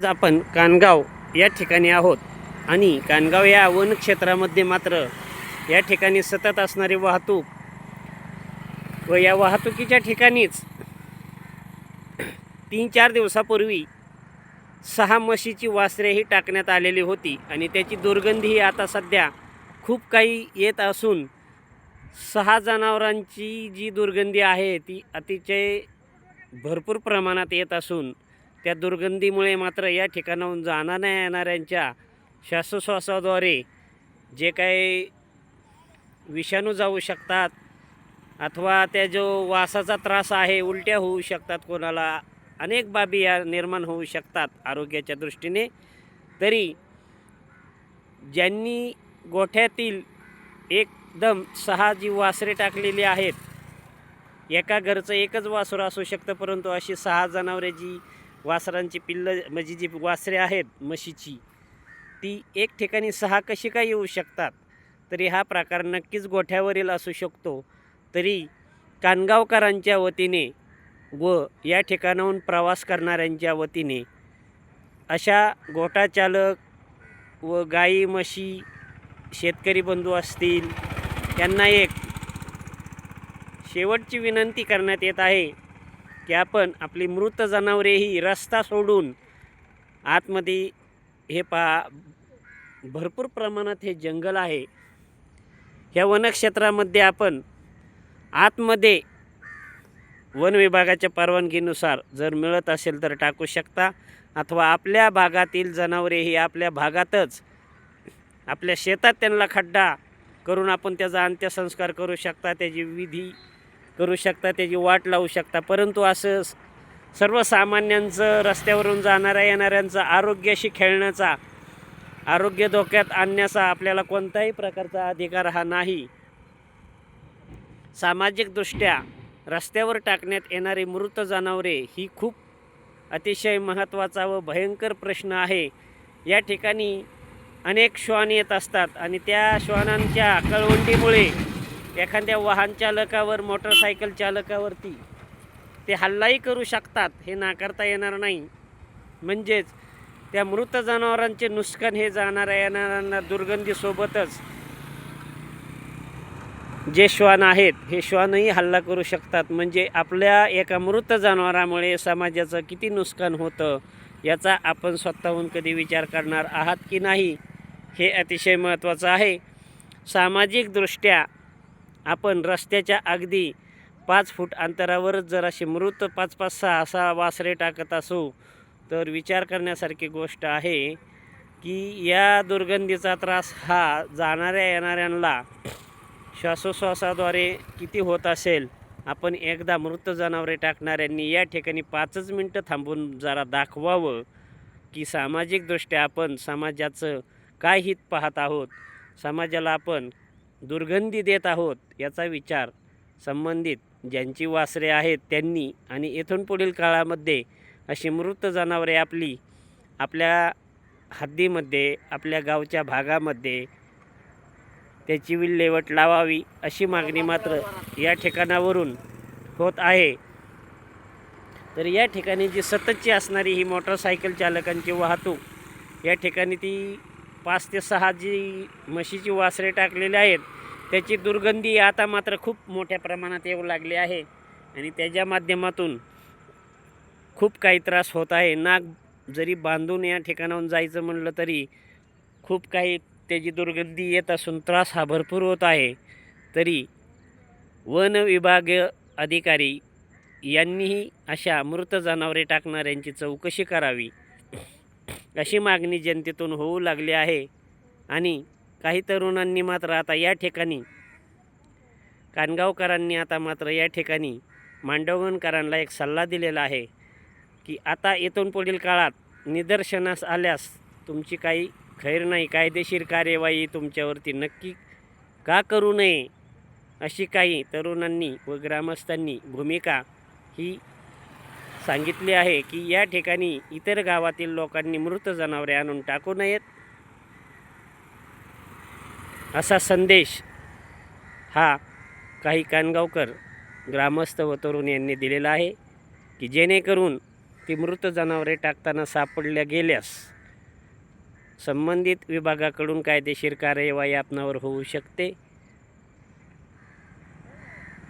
आज आपण कानगाव या ठिकाणी आहोत. आणि कानगाव या वनक्षेत्रामध्ये मात्र या ठिकाणी सतत असणारी वाहतूक व या वाहतुकीच्या ठिकाणीच तीन चार दिवसापूर्वी सहा म्हशीची वासरेही टाकण्यात आलेली होती. आणि त्याची दुर्गंधीही आता सध्या खूप काही येत असून सहा जनावरांची जी दुर्गंधी आहे ती अतिशय भरपूर प्रमाणात येत असून त्या दुर्गंधीमुळे मात्र या ठिकाणाहून जाणाऱ्या येणाऱ्यांच्या श्वासोश्वासाद्वारे जे काही विषाणू जाऊ शकतात अथवा त्या जो वासाचा त्रास आहे उलट्या होऊ शकतात कोणाला. अनेक बाबी या निर्माण होऊ शकतात आरोग्याच्या दृष्टीने. तरी ज्यांनी गोठ्यातील एकदम सहा जी वासरे टाकलेली आहेत एका घरचं एकच वासरं असू शकतं परंतु अशी सहा जनावरे जी वासरांची पिल्लं म्हणजे जी वासरे आहेत म्हशीची ती एक ठिकाणी सहा कशी काय येऊ शकतात? तरी हा प्रकार नक्कीच गोठ्यावरील असू शकतो. तरी कानगावकरांच्या वतीने व या ठिकाणाहून प्रवास करणाऱ्यांच्या वतीने अशा गोटाचालक व गाई म्हशी शेतकरी बंधू असतील त्यांना एक शेवटची विनंती करण्यात येत आहे. की आपण आपली मृत जनावरेही रस्ता सोडून आतमध्ये हे पहा भरपूर प्रमाणात हे जंगल आहे. ह्या वनक्षेत्रामध्ये आपण आतमध्ये वन विभागाच्या परवानगीनुसार जर मिळत असेल तर टाकू शकता अथवा आपल्या भागातील जनावरे ही आपल्या भागातच आपल्या शेतात त्यांना खड्डा करून आपण त्याचा अंत्यसंस्कार करू शकता. त्याची विधी करू शकता त्याची वाट लावू शकता. परंतु असं स- सर्वसामान्यांचं रस्त्यावरून जाणाऱ्या येणाऱ्यांचं आरोग्याशी खेळण्याचा आरोग्य धोक्यात आणण्याचा आपल्याला कोणताही प्रकारचा अधिकार हा नाही. सामाजिकदृष्ट्या रस्त्यावर टाकण्यात येणारी मृत जनावरे ही खूप अतिशय महत्त्वाचा व भयंकर प्रश्न आहे. या ठिकाणी अनेक श्वान येत असतात आणि त्या श्वानांच्या कळवंडीमुळे एखाद्या वाहन चालकावर मोटरसायकल चालकावरती ते हल्लाही करू शकतात हे नाकारता येणार नाही. म्हणजेच त्या मृत जनावरांचे नुकसान हे जाणाऱ्या येणाऱ्यांना दुर्गंधीसोबतच जे श्वान आहेत हे श्वानही हल्ला करू शकतात. म्हणजे आपल्या एका मृत जनावरामुळे समाजाचं किती नुकसान होतं याचा आपण स्वतःहून कधी विचार करणार आहात की नाही हे अतिशय महत्त्वाचं आहे. सामाजिकदृष्ट्या आपण रस्त्याच्या अगदी पाच फूट अंतरावरच जर असे मृत पाच पाच सहा असा वासरे टाकत असू तर विचार करण्यासारखी गोष्ट आहे की या दुर्गंधीचा त्रास हा जाणाऱ्या येणाऱ्यांना श्वासोश्वासाद्वारे किती होत असेल आपण एकदा मृत जनावरे टाकणाऱ्यांनी या ठिकाणी पाचच मिनटं थांबून जरा दाखवावं की सामाजिकदृष्ट्या आपण समाजाचं काय हित पाहत आहोत. समाजाला आपण दुर्गंधी देत आहोत याचा विचार संबंधित ज्यांची वासरे आहेत त्यांनी आणि इथून पुढील काळामध्ये अशी मृत जनावरे आपली आपल्या हद्दीमध्ये आपल्या गावच्या भागामध्ये त्याची विल्हेवट लावावी अशी मागणी मात्र या ठिकाणावरून होत आहे. तर या ठिकाणी जी सततची असणारी ही मोटरसायकल चालकांची वाहतूक या ठिकाणी ती पाच ते सहा जी म्हशीची वासरे टाकलेली आहेत. त्याची दुर्गंधी आता मात्र खूप मोठ्या प्रमाणात येऊ लागली आहे. आणि त्याच्या माध्यमातून खूप काही त्रास होत आहे. नाक जरी बांधून या ठिकाणाहून जायचं म्हणलं तरी खूप काही त्याची दुर्गंधी येत असून त्रास हा भरपूर होत आहे. तरी वन विभाग अधिकारी यांनीही अशा मृत जनावरे टाकणाऱ्यांची चौकशी करावी. अशी मागणी जनतेतून होऊ लागली आहे. आणि काही तरुणांनी मात्र आता या ठिकाणी कानगावकरांनी आता मात्र या ठिकाणी मांडवगणकरांना एक सल्ला दिलेला आहे की आता इथून पुढील काळात निदर्शनास आल्यास तुमची काही खैर नाही कायदेशीर कार्यवाही तुमच्यावरती नक्की का करू नये अशी काही तरुणांनी व ग्रामस्थांनी भूमिका ही सांगितले आहे की या ठिकाणी इतर गावातील लोकांनी मृत जनावरे आणून टाकू नयेत. असा संदेश हा काही कानगावकर ग्रामस्थ व तरुण यांनी दिलेला आहे की जेणेकरून ती मृत जनावरे टाकताना सापडल्या गेल्यास संबंधित विभागाकडून कायदेशीर कार्यवाही आपणावर होऊ शकते.